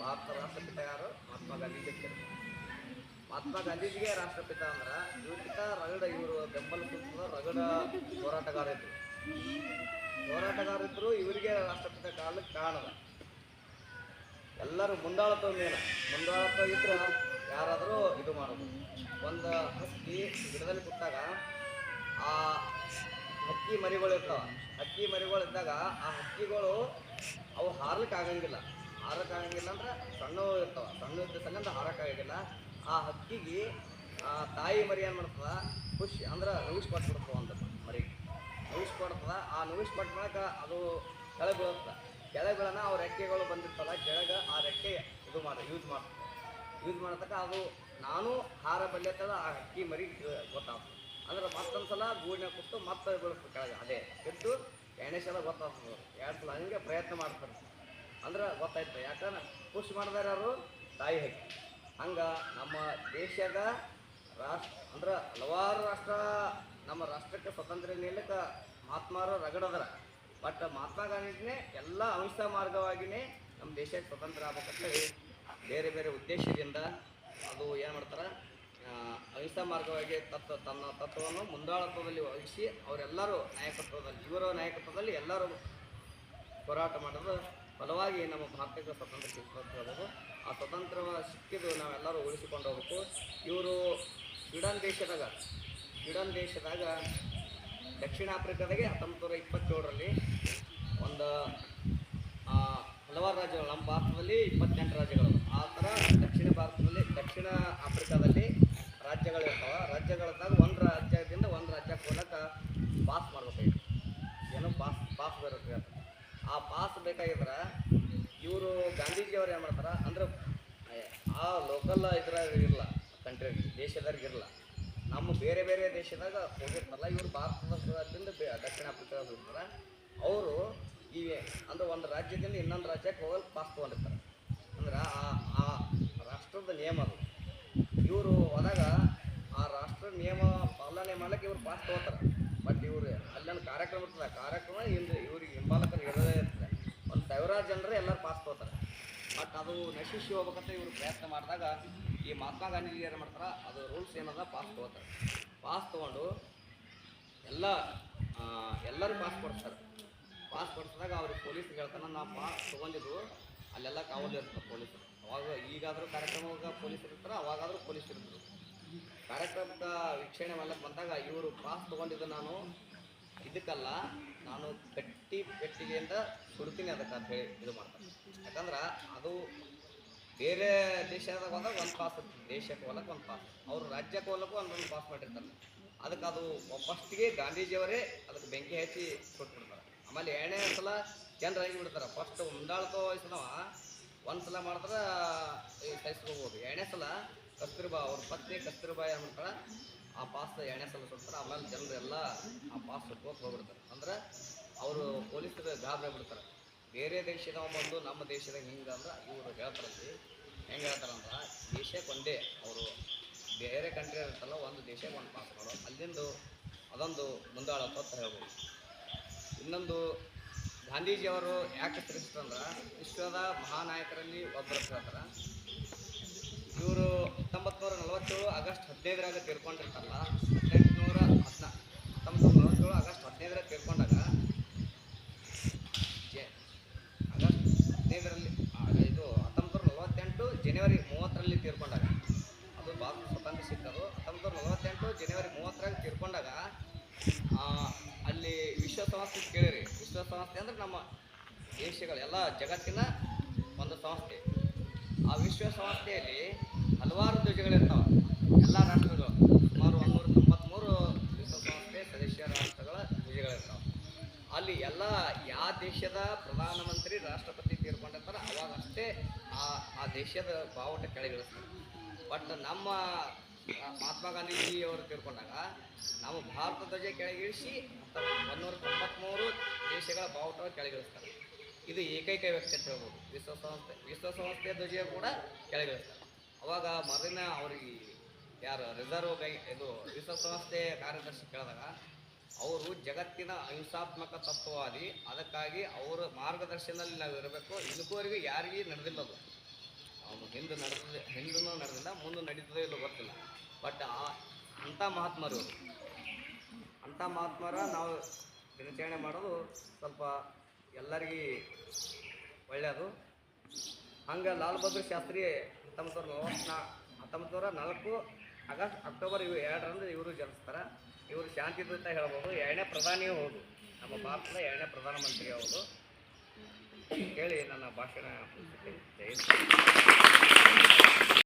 ಭಾರತ ರಾಷ್ಟ್ರಪಿತ ಯಾರು? ಮಹಾತ್ಮ ಗಾಂಧೀಜಿ. ಮಹಾತ್ಮ ಗಾಂಧೀಜಿಗೆ ರಾಷ್ಟ್ರಪಿತ ಅಂದ್ರೆ ಇವ್ರಿಗಿಂತ ರಗಡ ಇವರು, ಬೆಂಬಲ ಸೂಚಿಸಿದ ರಗಡ ಹೋರಾಟಗಾರ ಇದ್ರು. ಹೋರಾಟಗಾರ ಇದ್ರು, ಇವರಿಗೆ ರಾಷ್ಟ್ರಪಿತ ಕಾಲಕ್ಕೆ ಕಾಣದ. ಎಲ್ಲರೂ ಮುಂದಾಳತ್ವ ಮೇಲ. ಮುಂದಾಳತ್ವ ಇದ್ರೆ ಯಾರಾದರೂ ಇದು ಮಾಡೋದು. ಒಂದು ಹಕ್ಕಿ ಗಿಡದಲ್ಲಿ ಕುತ್ತಾಗ ಆ ಹಕ್ಕಿ ಮರಿಗಳು ಇರ್ತಾವ. ಹಕ್ಕಿ ಮರಿಗಳು ಇದ್ದಾಗ ಆ ಹಕ್ಕಿಗಳು ಅವು ಹಾರ್ಲಿಕ್ಕೆ ಆಗಂಗಿಲ್ಲ. ಹಾರಕ್ಕೆ ಆಗಂಗಿಲ್ಲ ಅಂದ್ರೆ ಸಣ್ಣ ಇರ್ತಾವ. ಸಣ್ಣ ಇದ್ದ ಸಂಗಂತ ಆಗಿಲ್ಲ ಆ ಹಕ್ಕಿಗೆ, ಆ ತಾಯಿ ಮರಿ ಏನು ಮಾಡ್ತದ? ಖುಷಿ ಅಂದ್ರೆ ನವಿಸ್ ಕೊಟ್ಬಿಡ್ತದ ಅಂತ ಮರಿ. ನವಿಸ್ ಕೊಡ್ತದ. ಆ ನವಿಸ್ ಕೊಟ್ಟ ಬಳಿಕ ಅದು ಕೆಳಗೆ ಬೀಳುತ್ತೆ. ಕೆಳಗೆ ಬೀಳನ ಅವ್ರ ರೆಕ್ಕೆಗಳು ಬಂದಿರ್ತಲ್ಲ ಕೆಳಗೆ ಆ ರೆಕ್ಕೆ ಇದು ಮಾಡಿ ಯೂಸ್ ಮಾಡ್ತದೆ. ಯೂಸ್ ಮಾಡತಕ್ಕ ಅದು ನಾನು ಹಾರ ಬಲ್ಯತ್ತದ, ಆ ಹಕ್ಕಿ ಮರಿ ಗೊತ್ತಾಗ್ತದೆ. ಅಂದ್ರೆ ಮತ್ತೊಂದು ಸಲ ಗೂಡಿನ ಕೊಟ್ಟು ಮತ್ತೆ ಬೀಳ್ತದೆ ಕೆಳಗೆ. ಅದೇ ಬಿಟ್ಟು ಎರಡನೇ ಸಲ ಗೊತ್ತಾಗ್ತದೆ. ಎರಡು ಸಲ ಹಂಗೆ ಪ್ರಯತ್ನ ಮಾಡ್ತಾರೆ. ಅಂದ್ರೆ ಗೊತ್ತಾಯ್ತು. ಯಾಕಂದ್ರೆ ಪುಷ್ ಮಾಡಿದಾರ ಯಾರು? ತಾಯಿ ಹಕ್ಕಿ. ಹಂಗೆ ನಮ್ಮ ದೇಶದ ರಾಷ್ಟ್ರ, ಅಂದ್ರೆ ಹಲವಾರು ರಾಷ್ಟ್ರ, ನಮ್ಮ ರಾಷ್ಟ್ರಕ್ಕೆ ಸ್ವತಂತ್ರ ನೀಡಲಿಕ್ಕೆ ಮಹಾತ್ಮಾರು ರಗಡದ್ರ. ಬಟ್ ಮಹಾತ್ಮ ಗಾಂಧೀಜಿನೇ ಎಲ್ಲ ಅಹಿಂಸಾ ಮಾರ್ಗವಾಗಿಯೇ ನಮ್ಮ ದೇಶಕ್ಕೆ ಸ್ವತಂತ್ರ ಆಗ್ಬೇಕಂತೇಳಿ ಬೇರೆ ಬೇರೆ ಉದ್ದೇಶದಿಂದ ಅದು ಏನು ಮಾಡ್ತಾರೆ? ಅಹಿಂಸಾ ಮಾರ್ಗವಾಗಿ ತತ್ವ, ತನ್ನ ತತ್ವವನ್ನು ಮುಂದಾಳತ್ವದಲ್ಲಿ ವಹಿಸಿ ಅವರೆಲ್ಲರೂ ನಾಯಕತ್ವದಲ್ಲಿ, ಇವರ ನಾಯಕತ್ವದಲ್ಲಿ ಎಲ್ಲರೂ ಹೋರಾಟ ಮಾಡೋದು ಫಲವಾಗಿ ನಮ್ಮ ಭಾರತಕ್ಕೆ ಸ್ವತಂತ್ರ ಹೇಳ್ಬೋದು. ಆ ಸ್ವತಂತ್ರ ಸಿಕ್ಕಿದ್ದು ನಾವೆಲ್ಲರೂ ಉಳಿಸಿಕೊಂಡು ಹೋಗ್ಬೇಕು. ಇವರು ಸ್ವೀಡನ್ ದೇಶದಾಗ ಸ್ವೀಡನ್ ದೇಶದಾಗ ದಕ್ಷಿಣ ಆಫ್ರಿಕಾದಾಗೆ ಹತ್ತೊಂಬತ್ತು ನೂರ ಇಪ್ಪತ್ತೇಳರಲ್ಲಿ ಒಂದು ಹಲವಾರು ರಾಜ್ಯಗಳು, ನಮ್ಮ ಭಾರತದಲ್ಲಿ ಇಪ್ಪತ್ತೆಂಟು ರಾಜ್ಯಗಳು. ಆ ಥರ ದಕ್ಷಿಣ ಭಾರತದಲ್ಲಿ, ದಕ್ಷಿಣ ಆಫ್ರಿಕಾದಲ್ಲಿ ರಾಜ್ಯಗಳು ಇರ್ತಾವ. ರಾಜ್ಯಗಳದಾಗ ಒಂದು ರಾಜ್ಯದಿಂದ ಒಂದು ರಾಜ್ಯಕ್ಕೆ ಹೋಗಕ್ಕೆ ಪಾಸ್ ಮಾಡ್ಬೇಕಾಗಿತ್ತು. ಏನೋ ಪಾಸ್ ಪಾಸ್ ಬರುತ್ತೆ. ಆ ಪಾಸ್ ಬೇಕಾಗಿದ್ರೆ ಇವರು ಗಾಂಧೀಜಿಯವ್ರು ಏನು ಮಾಡ್ತಾರೆ? ಅಂದ್ರೆ ಆ ಲೋಕಲ್ ಇದ್ರಾಗ ಇರಲ್ಲ ಕಂಟ್ರಿ ದೇಶದಾಗ ಇರಲ್ಲ ನಮ್ಮ ಬೇರೆ ಬೇರೆ ದೇಶದಾಗ ಹೋಗಿರ್ತಾರಲ್ಲ ಇವರು ಭಾರತದಿಂದ ದಕ್ಷಿಣ ಆಫ್ರಿಕಾದಾಗ ಇರ್ತಾರೆ ಅವರು ಈ, ಅಂದ್ರೆ ಒಂದು ರಾಜ್ಯದಿಂದ ಇನ್ನೊಂದು ರಾಜ್ಯಕ್ಕೆ ಹೋಗಲು ಪಾಸ್ ತೊಗೊಂಡಿರ್ತಾರೆ. ಅಂದ್ರೆ ಆ ಆ ರಾಷ್ಟ್ರದ ನಿಯಮ ಅದು. ಇವರು ಹೋದಾಗ ಆ ರಾಷ್ಟ್ರ ನಿಯಮ ಪಾಲನೆ ಮಾಡ್ಲಿಕ್ಕೆ ಇವರು ಪಾಸ್ ತಗೋತಾರೆ. ಕಾರ್ಯಕ್ರಮ ಇರ್ತದೆ. ಕಾರ್ಯಕ್ರಮ ಇಲ್ಲಿ ಇವ್ರಿಗೆ ಹಿಂಬಾಲಕರು ಇರೋದೇ ಇರ್ತದೆ. ಒಂದು ಸಾವಿರಾರು ಜನರೇ ಎಲ್ಲರೂ ಪಾಸ್ ತಗೋತಾರೆ. ಬಟ್ ಅದು ನಶಿಸಿ ಹೋಗ್ಬೇಕಂತ ಇವರು ಪ್ರಯತ್ನ ಮಾಡಿದಾಗ ಈ ಮಹಾತ್ಮ ಗಾಂಧೀಜಿ ಏನು ಮಾಡ್ತಾರೆ, ಅದು ರೂಲ್ಸ್ ಏನದ ಪಾಸ್ ತಗೋತಾರೆ. ಪಾಸ್ ತೊಗೊಂಡು ಎಲ್ಲ ಎಲ್ಲರೂ ಪಾಸ್ ಕೊಡ್ತಾರೆ ಪಾಸ್ ಕೊಡಿಸಿದಾಗ ಅವ್ರಿಗೆ ಪೊಲೀಸ್ ಹೇಳ್ತಾನೆ ನಾವು ಪಾಸ್ ತೊಗೊಂಡಿದ್ದು, ಅಲ್ಲೆಲ್ಲ ಕಾವಲು ಇರ್ತಾರೆ ಪೊಲೀಸರು ಅವಾಗ ಈಗಾದರೂ ಕಾರ್ಯಕ್ರಮವಾಗ ಪೊಲೀಸ್ ಇರ್ತಾರೆ, ಅವಾಗಾದರೂ ಪೊಲೀಸ್ ಇರ್ತಾರೆ. ಕಾರ್ಯಕ್ರಮದ ವೀಕ್ಷಣೆ ಮಾಡಲಿಕ್ಕೆ ಬಂದಾಗ ಇವರು ಪಾಸ್ ತೊಗೊಂಡಿದ್ದು ನಾನು ಇದಕ್ಕಲ್ಲ ನಾನು ಗಟ್ಟಿ ಪೆಟ್ಟಿಗೆಯಿಂದ ಸುಡ್ತೀನಿ ಅದಕ್ಕೆ ಅಂತ ಹೇಳಿ ಇದು ಮಾಡ್ತಾರೆ. ಯಾಕಂದ್ರೆ ಅದು ಬೇರೆ ದೇಶದಾಗ ಹೋದಾಗ ಒಂದು ಪಾಸ್ ದೇಶಕ್ಕೆ ಹೋಗಕ್ಕೆ ಒಂದು ಪಾಸ್ ಅವರು ರಾಜ್ಯಕ್ಕೆ ಹೋಲಕ್ಕೂ ಒಂದೊಂದು ಪಾಸ್ ಮಾಡಿರ್ತಾರೆ. ಅದಕ್ಕೆ ಅದು ಫಸ್ಟ್ಗೆ ಗಾಂಧೀಜಿಯವರೇ ಅದಕ್ಕೆ ಬೆಂಕಿ ಹಚ್ಚಿ ಕೊಟ್ಬಿಡ್ತಾರೆ ಆಮೇಲೆ ಎರಡನೇ ಸಲ ಜನರು ಆಗಿ ಬಿಡ್ತಾರೆ. ಫಸ್ಟ್ ಮುಂದಾಳ್ಕೋ ವಯಸ್ಸಿನವ ಒಂದು ಸಲ ಮಾಡಿದ್ರೆ ಸಹಿಸ್ಕೋಬೋದು ಎರಡನೇ ಸಲ ಕಸ್ತೂರ್ಬಾ, ಅವ್ರ ಪತ್ನಿ ಕಸ್ತೂರ್ಬಾಯಿ ಮಾಡ್ತಾರೆ ಆ ಪಾಸ್ ಎಣೆ ಸಲ ಆಮೇಲೆ ಜನರು ಎಲ್ಲ ಆ ಪಾಸ್ ಸುಟ್ಕೋತ ಹೋಗ್ಬಿಡ್ತಾರೆ. ಅಂದ್ರೆ ಅವರು ಪೊಲೀಸರು ಗಾಬರಿ ಬಿಡ್ತಾರೆ ಬೇರೆ ದೇಶದವ ಬಂದು ನಮ್ಮ ದೇಶದಾಗ ಹಿಂಗೆ ಅಂದ್ರೆ ಇವರು ಹೇಳ್ತಾರಲ್ಲಿ ಹೆಂಗೆ ಹೇಳ್ತಾರಂದ್ರೆ ದೇಶಕ್ಕೆ ಒಂದೇ ಅವರು ಬೇರೆ ಕಂಟ್ರಿ ಇರುತ್ತಲ್ಲ, ಒಂದು ದೇಶಕ್ಕೆ ಒಂದು ಪಾಸ್ ಮಾಡೋ ಅಲ್ಲಿಂದು ಅದೊಂದು ಮುಂದಾಳತ್ವ ಅಂತ ಹೇಳ್ಬೋದು. ಇನ್ನೊಂದು ಗಾಂಧೀಜಿಯವರು ಯಾಕೆ ತಿಳಿಸ್ತಂದ್ರೆ ವಿಶ್ವದ ಮಹಾನಾಯಕರಲ್ಲಿ ಒಬ್ಬರು ಹೇಳ್ತಾರೆ ಇವರು ಹತ್ತೊಂಬತ್ತು ನೂರ ನಲವತ್ತೇಳು ಆಗಸ್ಟ್ ಹದಿನೈದರಾಗ ತೀರ್ಕೊಂಡಿರ್ತಾರಲ್ಲ, ಹದಿನೆಂಟುನೂರ ಹದಿನಾ ಹತ್ತೊಂಬತ್ತು ನೂರ ಆಗಸ್ಟ್ ಹದಿನೈದರಾಗ ತೀರ್ಕೊಂಡಾಗ, ಜೆ- ಆಗಸ್ಟ್ ಹದಿನೈದರಲ್ಲಿ ಇದು ಹತ್ತೊಂಬತ್ತು ನೂರ ನಲವತ್ತೆಂಟು ಜನವರಿ ಮೂವತ್ತರಲ್ಲಿ ತೀರ್ಕೊಂಡಾಗ, ಅದು ಭಾರತ ಸ್ವತಂತ್ರ ಸಿಕ್ಕದು ಹತ್ತೊಂಬತ್ತು ನೂರ ನಲವತ್ತೆಂಟು ಜನವರಿ ಮೂವತ್ತರಾಗ ತೀರ್ಕೊಂಡಾಗ ಅಲ್ಲಿ ವಿಶ್ವಸಂಸ್ಥೆ ಕೇಳಿರಿ. ವಿಶ್ವಸಂಸ್ಥೆ ಅಂದ್ರೆ ನಮ್ಮ ದೇಶಗಳು, ಎಲ್ಲ ಜಗತ್ತಿನ ಒಂದು ಸಂಸ್ಥೆ. ಆ ವಿಶ್ವಸಂಸ್ಥೆಯಲ್ಲಿ ಹಲವಾರು ಧ್ವಜಗಳಿರ್ತಾವೆ. ಎಲ್ಲ ರಾಷ್ಟ್ರಗಳು ಸುಮಾರು ಒಂದೂರ ತೊಂಬತ್ತ್ಮೂರು ವಿಶ್ವಸಂಸ್ಥೆ ಸದಸ್ಯ ರಾಷ್ಟ್ರಗಳ ಧ್ವಜಗಳಿರ್ತಾವೆ ಅಲ್ಲಿ ಎಲ್ಲ ಯಾವ ದೇಶದ ಪ್ರಧಾನಮಂತ್ರಿ, ರಾಷ್ಟ್ರಪತಿ ತೀರ್ಕೊಂಡಿರ್ತಾರೆ ಅವಾಗ ಅಷ್ಟೇ ಆ ಆ ದೇಶದ ಬಾವುಟ ಕೆಳಗಿಳಿಸ್ತಾರೆ. ಬಟ್ ನಮ್ಮ ಮಹಾತ್ಮ ಗಾಂಧೀಜಿ ಅವರು ತೀರ್ಕೊಂಡಾಗ ನಾವು ಭಾರತ ಧ್ವಜ ಕೆಳಗಿಳಿಸಿ ಒಂದೂರ ತೊಂಬತ್ತ್ಮೂರು ದೇಶಗಳ ಬಾವುಟ ಕೆಳಗಿಳಿಸ್ತಾರೆ. ಇದು ಏಕೈಕ ವ್ಯಕ್ತಿ ಅಂತ ಹೇಳ್ಬೋದು. ವಿಶ್ವಸಂಸ್ಥೆ, ವಿಶ್ವಸಂಸ್ಥೆಯ ಧ್ವಜ ಕೂಡ ಕೆಳಗಿಳಿಸ್ತಾರೆ. ಅವಾಗ ಮರದಿನ ಅವ್ರಿಗೆ ಯಾರು ರಿಸರ್ವ್ ಬ್ಯಾಂಕ್ ಇದು ವಿಶ್ವಸಂಸ್ಥೆ ಕಾರ್ಯದರ್ಶಿ ಕೇಳಿದಾಗ, ಅವರು ಜಗತ್ತಿನ ಅಹಿಂಸಾತ್ಮಕ ತತ್ವವಾದಿ, ಅದಕ್ಕಾಗಿ ಅವರ ಮಾರ್ಗದರ್ಶನದಲ್ಲಿ ನಾವು ಇರಬೇಕು ಇದಕ್ಕೂವರೆಗೂ ಯಾರಿಗೂ ನಡೆದಿಲ್ಲ ಅದು ಅವನು ಹಿಂದೆ ನಡೆದಿದೆ ಹಿಂದೂ ನಡೆದಿಲ್ಲ, ಮುಂದೆ ನಡೀತದೆ ಇಲ್ಲ ಗೊತ್ತಿಲ್ಲ. ಬಟ್ ಆ ಅಂಥ ಮಹಾತ್ಮರು ಅಂಥ ಮಹಾತ್ಮರ ನಾವು ದಿನಾಚರಣೆ ಮಾಡೋದು ಸ್ವಲ್ಪ ಎಲ್ಲರಿಗೂ ಒಳ್ಳೆಯದು. ಹಂಗೆ ಲಾಲ್ ಬಹದ್ದೂರ್ ಶಾಸ್ತ್ರಿ ಹತ್ತೊಂಬತ್ತು ನೂರ ಹತ್ತೊಂಬತ್ತು ನಾಲ್ಕು ಆಗಸ್ಟ್ ಅಕ್ಟೋಬರ್ ಇವು ಎರಡರಂದು ಇವರು ಜನಿಸ್ತಾರೆ ಇವರು ಶಾಂತಿ ದೂತ ಹೇಳ್ಬೋದು, ಎರಡನೇ ಪ್ರಧಾನಿಯೂ ಹೌದು ನಮ್ಮ ಭಾರತದ ಎರಡನೇ ಪ್ರಧಾನಮಂತ್ರಿ ಹೌದು ಹೇಳಿ ನನ್ನ ಭಾಷಣ. ಜೈ.